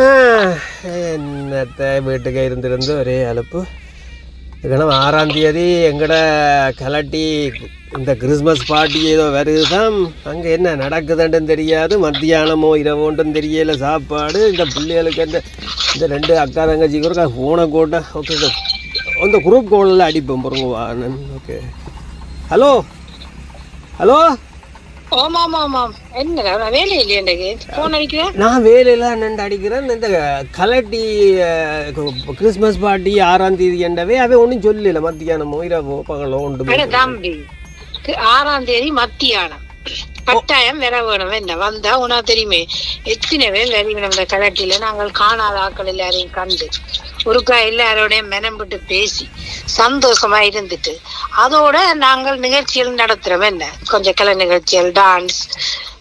ആ, എന്നത്തെ വീട്ടുക ഇരുന്നിരുന്ന് ഒരേ അലപ്പ് இதுக்கணும் ஆறாம் தேதி எங்கட கலட்டி இந்த கிறிஸ்மஸ் பார்ட்டி ஏதோ வருதுதான் அங்கே என்ன நடக்குதுன்னு தெரியாது மத்தியானமோ இரவோன்றும் தெரியல சாப்பாடு இந்த பிள்ளைகளுக்கு இந்த இந்த ரெண்டு அக்கா தங்கச்சி கூட ஃபோனை கூட ஓகே அந்த குரூப் கோலில் அடிப்போம் பாருங்க வானன் ஓகே ஹலோ ஹலோ நான் வேலையெல்லாம் நின்று அடிக்கிறேன் இந்த கலட்டி கிறிஸ்மஸ் பார்ட்டி ஆறாம் தேதி என்றவே அவன் ஒன்றும் சொல்லல. மத்தியானமோ இரவோ பகலோ ஒன்று ஆறாம் தேதி மத்தியானம். கட்டாயம் வர வேணும். என்ன? வந்தா உனக்கு தெரியுமே. எத்தனை பேர் நம்ம இந்த கலட்டில? நாங்கள் காணாத ஆட்கள் எல்லாரையும் கண்டு. ஒருக்கா எல்லாரோடையும் மெனம்பிட்டு பேசி சந்தோஷமா இருந்துட்டு அதோட நாங்கள் நிகழ்ச்சிகள் நடத்துறோம். என்ன? கொஞ்சம் கலை நிகழ்ச்சிகள் டான்ஸ்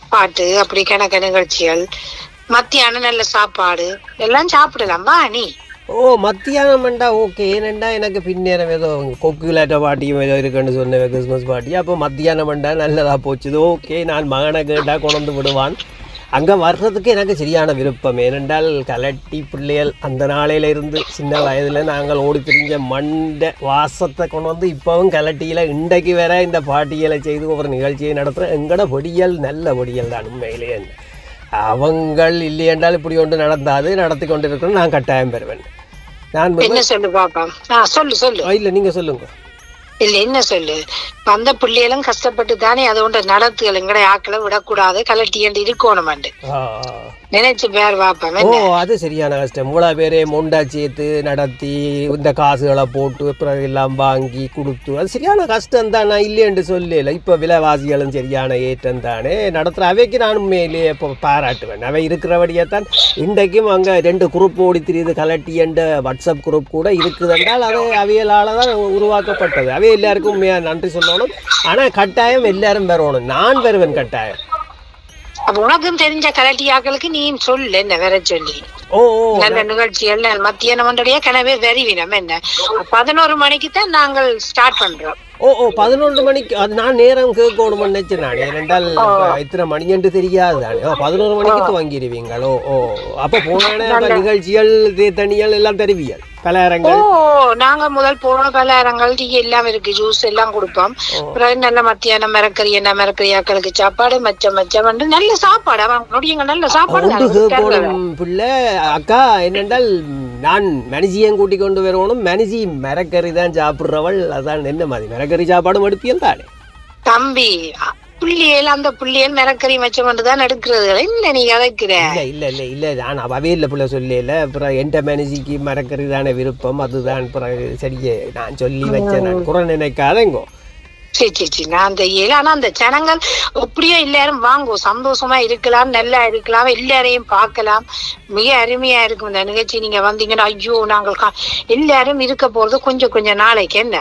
பாட்டு அப்படி கணக்க நிகழ்ச்சிகள் மத்தியானம் நல்ல சாப்பாடு எல்லாம் சாப்பிடலாம் வா நீ? ஓ மத்தியானம்ண்டா ஓகே ஏனண்டா எனக்கு பின்னேரம் ஏதோ கொக்குலாட்ட பாட்டியும் ஏதோ இருக்குன்னு சொன்னேன் கிறிஸ்மஸ் பாட்டி. அப்போ மத்தியானம்ண்டா நல்லதாக போச்சுது. ஓகே நான் மகனை கேட்டால் கொண்டு விடுவான். அங்கே வர்றதுக்கு எனக்கு சரியான விருப்பம். ஏனென்றால் கலட்டி பிள்ளைகள் அந்த நாளையிலிருந்து சின்ன வயதில் நாங்கள் ஓடி திரிஞ்ச மண்ட வாசத்தை கொண்டு வந்து இப்போவும் கலட்டியில் இன்றைக்கு வேற இந்த பாட்டியலை செய்து ஒரு நிகழ்ச்சியை நடத்துகிறேன் எங்களோட பொடியல் நல்ல பொடியல் தான் உண்மையிலேயே அவங்கள் இல்லை என்றால் இப்படி ஒன்று நடந்தாது. நடத்தி கொண்டு இருக்கிறோம் நான் கட்டாயம் பெறுவேன். நான் என்ன சொல்லு பாப்பா? சொல்லு சொல்லு. இல்லை நீங்கள் சொல்லுங்க. இல்ல என்ன சொல்லு? வந்த பிள்ளைகளும் கஷ்டப்பட்டு தானே அதோட நடத்துகள் எங்கட ஆக்களை விடக்கூடாது. கலட்டியண்டு இருக்கணுமாண்டு. நினைச்சு பேர் பாப்பா ஓ அது சரியான கஷ்டம். இவ்வளோ பேரே மொண்டா சேர்த்து நடத்தி இந்த காசுகளை போட்டு பிறகு எல்லாம் வாங்கி கொடுத்து. அது சரியான கஷ்டம் தான் நான் இல்லைன்னு சொல்லல. இப்போ விலைவாசிகளும் சரியான ஏற்றம் தானே. நடத்துகிற அவைக்கு நான் உண்மையிலேயே இப்போ பாராட்டுவேன். அவை இருக்கிறபடியே தான் இன்றைக்கும் அங்கே ரெண்டு குரூப் ஓடி திரியுது. கலட்டி என்ற வாட்ஸ்அப் குரூப் கூட இருக்குதுன்றால் அது அவியலால் தான் உருவாக்கப்பட்டது. அவை எல்லாருக்கும் உண்மையாக நன்றி சொல்லணும். ஆனால் கட்டாயம் எல்லாரும் வரணும் நான் வருவேன் கட்டாயம். உனக்கும் தெரிஞ்ச கலட்டி ஆக்களுக்கு நீ சொல்லு என்ன வேற சொல்லி. நல்ல நிகழ்ச்சிகள் மத்தியான மண்டலியா கனவே வெறிவினம் என்ன? பதினோரு மணிக்கு தான் நாங்கள் ஸ்டார்ட் பண்றோம். ஓ ஓ பதினொன்று மணிக்கு அது நான் நேரம் கேட்கணும்னு நினைச்சேன் நான். ஏனென்றால் இத்தனை மணியன்று தெரியாது தானே ஓ பதினோரு மணிக்கு துவங்கிடுவீங்களோ. ஓ அப்போ அப்ப நிகழ்ச்சிகள் தே- தனிகள் எல்லாம் தருவியல் ஓ பலகாரங்கள் நாங்க முதல் போன பலகாரங்கள் டீ எல்லாம் இருக்கு ஜூஸ் எல்லாம் கொடுப்போம். அப்புறம் நல்ல மத்தியானம் மிரக்கறி என்ன மிரக்கறி ஆக்களுக்கு சாப்பாடு மச்சம் மச்சம் வந்து நல்ல சாப்பாடு நொடியங்க நல்ல சாப்பாடு பிள்ளை. அக்கா என்னென்றால் நான் மனுஷியன் கூட்டி கொண்டு வரணும் மனுஷி மரக்கறி தான் சாப்பிட்றவள். அதான் என்ன மாதிரி மரக்கறி சாப்பாடும் எடுப்பியல் தானே? தம்பி புள்ளியல் அந்த புள்ளியல் மிரக்கறி மச்சம் கொண்டு தான் எடுக்கிறது. என்ன நீ கதைக்கிற இல்லை இல்லை இல்லை இல்லை நான் அவவே இல்லை பிள்ளை சொல்லல அப்புறம் எந்த மனுஷிக்கு மறக்கறி தானே விருப்பம். அதுதான் பிறகு சரியே நான் சொல்லி வச்சேன். நான் குறை நினைக்காதேங்கோ. சரி சரி சரி நான் அந்த ஏழு ஆனா அந்த ஜனங்கள் எப்படியோ எல்லாரும் வாங்குவோம் சந்தோஷமா இருக்கலாம் நல்லா இருக்கலாம் எல்லாரையும் பார்க்கலாம். மிக அருமையா இருக்கும் இந்த நிகழ்ச்சி. நீங்க வந்தீங்கன்னா ஐயோ நாங்கள் எல்லாரும் இருக்க போறது கொஞ்சம் கொஞ்சம் நாளைக்கு என்ன?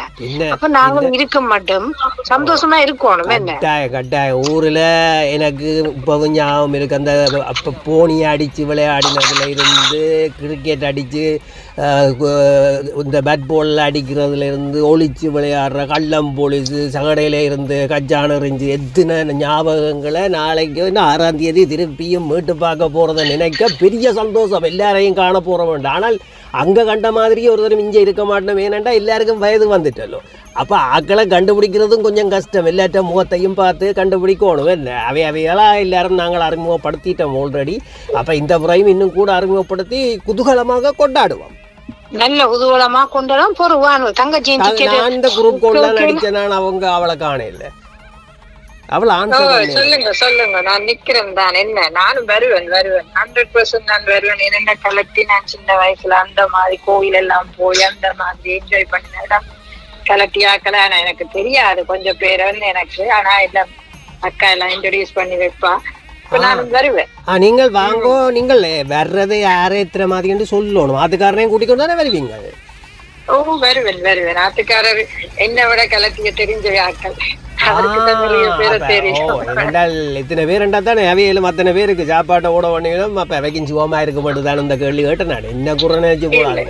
அப்ப நாங்களும் இருக்க மாட்டோம். சந்தோஷமா இருக்கணும். என்ன? கட்டாயம். கட்டாயம் ஊரில் எனக்கு இப்போவும் ஞாபகம் இருக்கு. அந்த அப்போ போனி அடித்து விளையாடினதுல இருந்து கிரிக்கெட் அடித்து இந்த பேட் பாலில் அடிக்கிறதுல இருந்து ஒளிச்சு விளையாடுற கள்ளம் போலீஸு சகடையில் இருந்து கஜான எறிஞ்சு எத்தனை ஞாபகங்களை நாளைக்கு ஆறாம் தேதி திருப்பியும் மீட்டு பார்க்க போகிறத நினைக்க பெரிய சந்தோஷம். எல்லாரையும் காண போகிற வேண்டாம் ஆனால் அங்கே கண்ட மாதிரி ஒருத்தரும் இங்கே இருக்க மாட்டோம் ஏனெண்டா எல்லாருக்கும் வயது வந்துட்டല്ലോ. அப்போ ஆக்களை கண்டுபிடிக்கிறதும் கொஞ்சம் கஷ்டம். எல்லாற்ற முகத்தையும் பார்த்து கண்டுபிடிக்கணும். என்ன? அவை அவையெல்லாம் எல்லாரும் நாங்கள் அறிமுகப்படுத்திட்டோம் ஆல்ரெடி அப்போ இந்த முறையும் இன்னும் கூட அறிமுகப்படுத்தி குதூகலமாக கொண்டாடுவோம். நல்ல உதவலமா கொண்டாடும் பொறுவான் நான் இந்த குரூப் கொண்டு நடிச்சேன் நான் அவங்க அவளை காணையில் அவள் ஆன்சர் சொல்லுங்க சொல்லுங்க. நான் நிக்கிறேன் தான். என்ன? நானும் வருவேன் வருவேன். ஹண்ட்ரட் பர்சன்ட் நான் வருவேன். என்னென்ன கலட்டி நான் சின்ன வயசுல அந்த மாதிரி கோயில் எல்லாம் போய் அந்த மாதிரி என்ஜாய் பண்ணின ஆக்கல. ஆனா எனக்கு தெரியாது. கொஞ்சம் பேர் வந்து எனக்கு ஆனா எல்லாம் அக்கா எல்லாம் இன்ட்ரடியூஸ் பண்ணி வைப்பா. ஆ. நீங்கள் வாங்கோ நீங்கள் வர்றது யாரை எத்தனை மாதிரின்னு சொல்லணும். அதுக்காரனையும் கூட்டிக் கொண்டு தானே வருவீங்க. ஓ வருவேன் வருவேன். ஆத்துக்காரர் என்ன விட கலட்டிய தெரிஞ்ச ஆட்கள். இத்தனை பேர் ரெண்டா தானே அவையிலும் அத்தனை பேருக்கு சாப்பாட்டை ஓட பண்ணிடும் அப்போ அவைக்கும் சுகமா இருக்க மாட்டுதான் இந்த கேள்வி கேட்டேன் நான். என்ன குறை நினைச்சு போடாது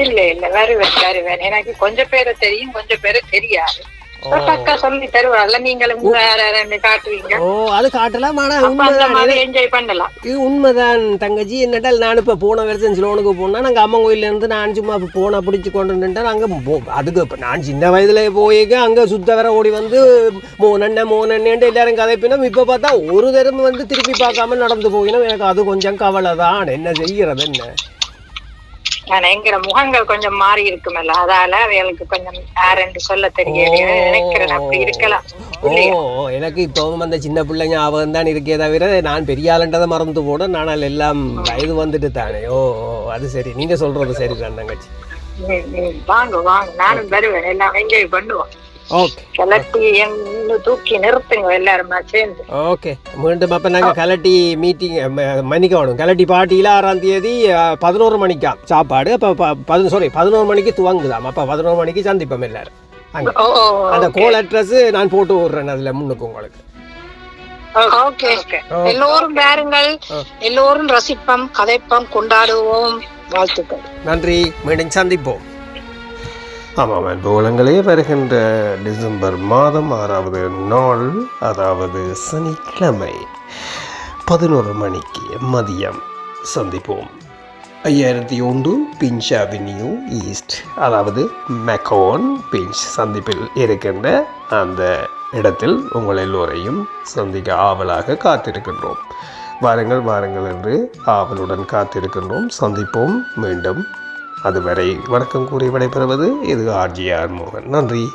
இல்ல இல்ல வருவேன் வருவேன். எனக்கு கொஞ்சம் பேரை தெரியும் கொஞ்சம் பேரை தெரியாது. அக்கா சொல்லி தருவாள்ல நீங்களும் வேற ரெண்டு காட்டுவீங்க. ஓ அது காட்டலாம். ஆனால் அப்ப அந்த உண்மைதான்? மாதிரி என்ஜாய் பண்ணலாம். இது உண்மைதான் தங்கச்சி. என்னட்டால் நான் இப்போ போன வருஷம் சிலோனுக்கு போனால் நாங்கள் அம்மன் கோயிலேருந்து நான் சும்மா போனை பிடிச்சி கொண்டு நின்றுட்டேன் அங்கே அதுக்கு நான் சின்ன வயதில் போயிக்க அங்கே சுத்த வர ஓடி வந்து மோனண்ண மோனண்ணேன்ட்டு எல்லாரும் கதைப்பினோம். இப்போ பார்த்தா ஒரு தரம் வந்து திருப்பி பார்க்காம நடந்து போயினோம். எனக்கு அது கொஞ்சம் கவலை தான் என்ன செய்கிறது என்ன? ஆனா எங்கிற முகங்கள் கொஞ்சம் மாறி இருக்குமல்ல? அதால அவைகளுக்கு கொஞ்சம் யாருன்னு சொல்ல தெரியல நினைக்கிறேன் அப்படி இருக்கலாம். எனக்கு இப்போவும் அந்த சின்ன பிள்ளை ஞாபகம் தான் இருக்கே தவிர நான் பெரிய ஆளுன்றதை மறந்து போட நானால் எல்லாம் வயது வந்துட்டு தானே. ஓ ஓ, அது சரி. நீங்கள் சொல்கிறது சரி தான் தங்கச்சி. வாங்க வாங்க. நானும் வருவேன். எல்லாம் என்ஜாய் பண்ணுவோம். எங்க தூக்கி நிறுத்துங்க எல்லாருமா சேர்ந்து. ஓகே மீண்டும் அப்போ நாங்கள் கலட்டி மீட்டிங் மன்னிக்கணும் கலட்டி பாட்டியில் ஆறாம் தேதி பதினோரு மணிக்கா சாப்பாடு. அப்போ சாரி பதினோரு மணிக்கு துவங்குதாம். அப்போ பதினோரு மணிக்கு சந்திப்போம் எல்லாரும். அந்த கோல் அட்ரஸ் நான் போட்டு விட்றேன் அதில் முன்னுக்கு உங்களுக்கு. எல்லோரும் பாருங்கள் எல்லோரும் ரசிப்போம் கதைப்போம் கொண்டாடுவோம். வாழ்த்துக்கள். நன்றி. மீண்டும் சந்திப்போம். ஆமாம் அன்புலங்களே வருகின்ற டிசம்பர் மாதம் ஆறாவது நாள் அதாவது சனிக்கிழமை பதினோரு மணிக்கு மதியம். சந்திப்போம். ஐயாயிரத்தி ஒன்று பிஞ்ச் அவென்யூ ஈஸ்ட் அதாவது மெக்கோன் பிஞ்ச் சந்திப்பில் இருக்கின்ற அந்த இடத்தில் உங்கள் எல்லோரையும் சந்திக்க ஆவலாக காத்திருக்கின்றோம். வாருங்கள் வாருங்கள் என்று ஆவலுடன் காத்திருக்கின்றோம். சந்திப்போம். மீண்டும் அதுவரை வணக்கம் கூறி விடைபெறுவது இது ஆர்ஜிஆர் மோகன். நன்றி.